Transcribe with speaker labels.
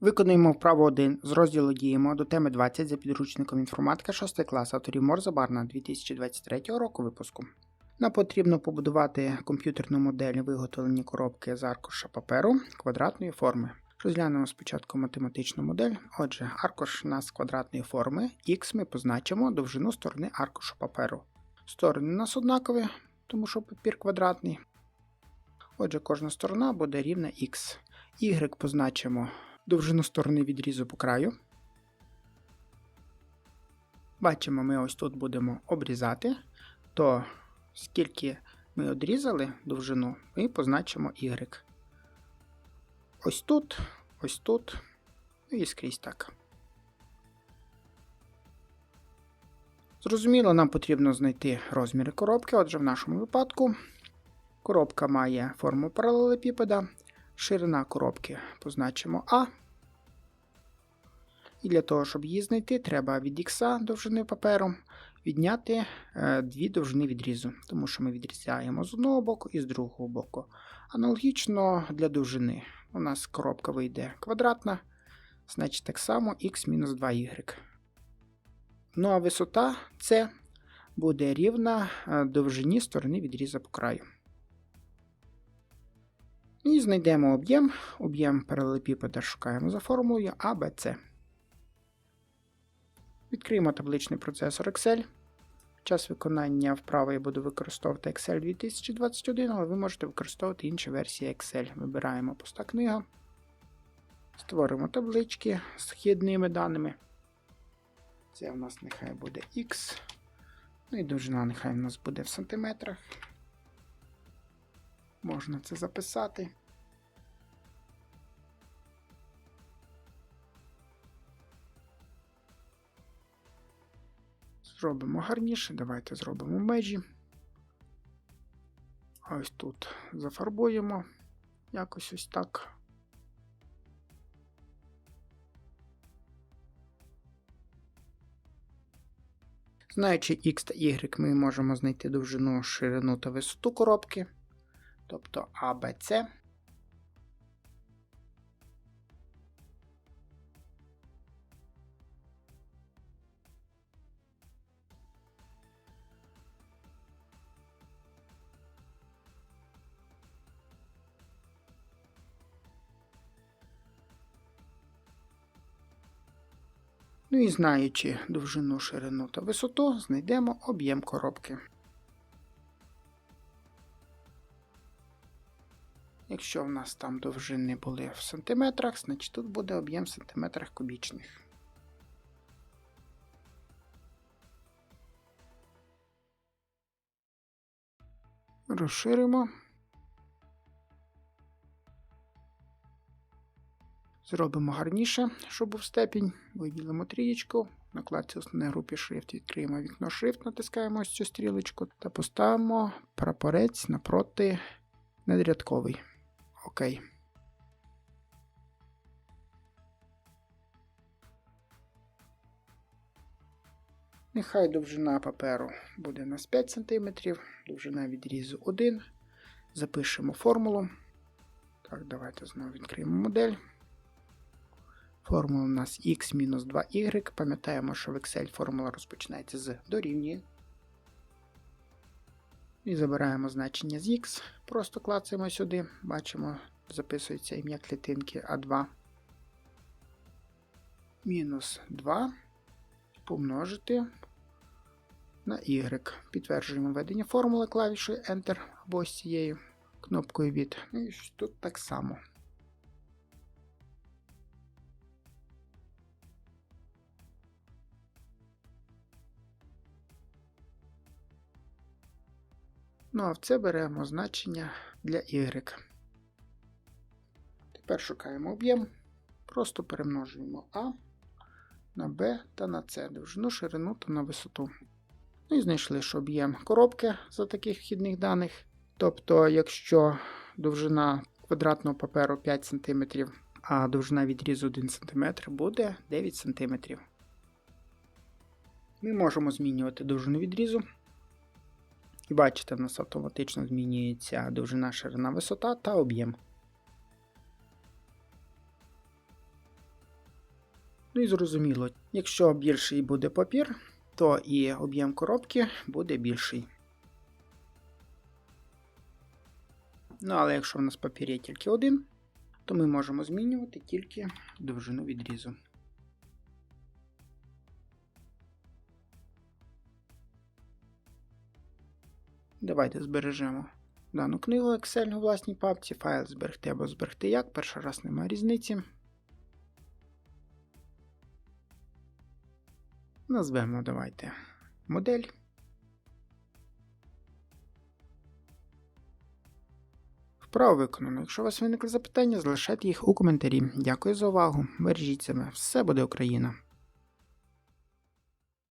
Speaker 1: Виконуємо вправу 1 з розділу Діємо до теми 20 за підручником інформатика 6 клас авторів Морза Барна 2023 року випуску. Нам потрібно побудувати комп'ютерну модель виготовлення коробки з аркуша паперу квадратної форми. Розглянемо спочатку математичну модель. Отже, аркуш у нас квадратної форми, Х ми позначимо довжину сторони аркушу паперу. Сторони у нас однакові, тому що папір квадратний. Отже, кожна сторона буде рівна Х. Y позначимо довжину сторони відрізу по краю. Бачимо, ми ось тут будемо обрізати, то скільки ми одрізали довжину, ми позначимо Y. Ось тут, ось тут, ну і скрізь так. Зрозуміло, нам потрібно знайти розміри коробки. Отже, в нашому випадку коробка має форму паралелепіпеда. Ширина коробки позначимо А. І для того, щоб її знайти, треба від х довжини паперу відняти е, дві довжини відрізу, тому що ми відрізаємо з одного боку і з другого боку. Аналогічно для довжини. У нас коробка вийде квадратна, значить так само х-2y. Ну а висота С буде рівна е, довжині сторони відріза по краю. І знайдемо об'єм. Об'єм паралелепіпеда шукаємо за формулою ABC. Відкриємо табличний процесор Excel. Час виконання вправи я буду використовувати Excel 2021, але ви можете використовувати інші версії Excel. Вибираємо поста книга. Створимо таблички з вхідними даними. Це у нас нехай буде X. Ну і довжина нехай у нас буде в сантиметрах. Можна це записати. Зробимо гарніше, давайте зробимо межі. Ось тут зафарбуємо якось ось так. Знаючи X та Y, ми можемо знайти довжину, ширину та висоту коробки, тобто ABC. Ну і знаючи довжину, ширину та висоту, знайдемо об'єм коробки. Якщо в нас там довжини були в сантиметрах, значить тут буде об'єм в сантиметрах кубічних. Розширимо. Зробимо гарніше, щоб був степінь. Виділимо трієчку. На кладці основної групі шрифт відкриємо вікно шрифт, натискаємо ось цю стрілочку та поставимо прапорець напроти недрядковий. Окей. Нехай довжина паперу буде у нас 5 см, довжина відрізу 1. Запишемо формулу. Так, давайте знову відкриємо модель. Формула у нас x-2y. Пам'ятаємо, що в Excel формула розпочинається з дорівнює. І забираємо значення з x, просто клацаємо сюди, бачимо, записується ім'я клітинки А2. Мінус 2 помножити на y. Підтверджуємо введення формули клавішою Enter або з цією кнопкою від. І тут так само. Ну, а в це беремо значення для y. Тепер шукаємо об'єм, просто перемножуємо А на Б та на С, довжину, ширину та на висоту. Ну і знайшли, що об'єм коробки за таких вхідних даних. Тобто, якщо довжина квадратного паперу 5 см, а довжина відрізу 1 см, буде 9 см. Ми можемо змінювати довжину відрізу. І бачите, у нас автоматично змінюється довжина, ширина, висота та об'єм. Ну і зрозуміло, якщо більший буде папір, то і об'єм коробки буде більший. Ну, але якщо в нас папір є тільки один, то ми можемо змінювати тільки довжину відрізу. Давайте збережемо дану книгу Excel у власній папці, файл зберегти або зберегти як, перший раз немає різниці. Назвемо давайте модель. Вправо виконано. Якщо у вас виникли запитання, залишайте їх у коментарі. Дякую за увагу. Бережіть себе. Все буде Україна!